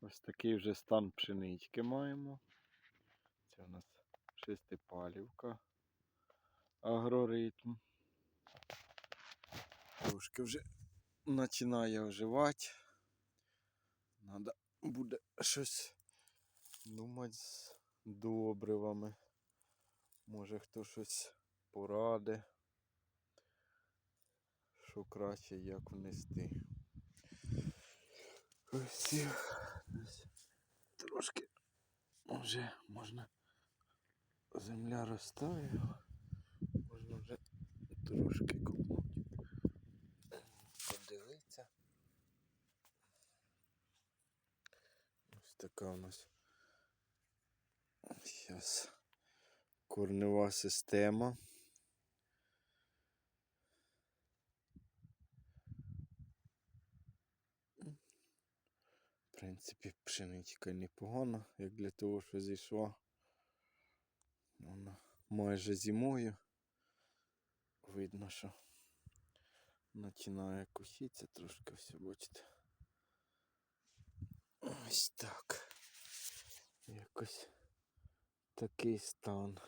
Ось такий вже стан пшенички маємо. Це у нас шестипалівка. Агроритм. Трошки вже починає оживати. Надо буде щось думати з добривами. Може хто щось поради. Що краще як внести. Ось трошки вже можна земля розтає. Можна вже трошки копнути. Подивитися. Ось така у нас зараз корнева система. Принципі, пшеничка непогана, як для того, що зійшла. Вона майже зимою. Видно, що починає куситися трошки все, бачите. Ось так. Якось такий стан.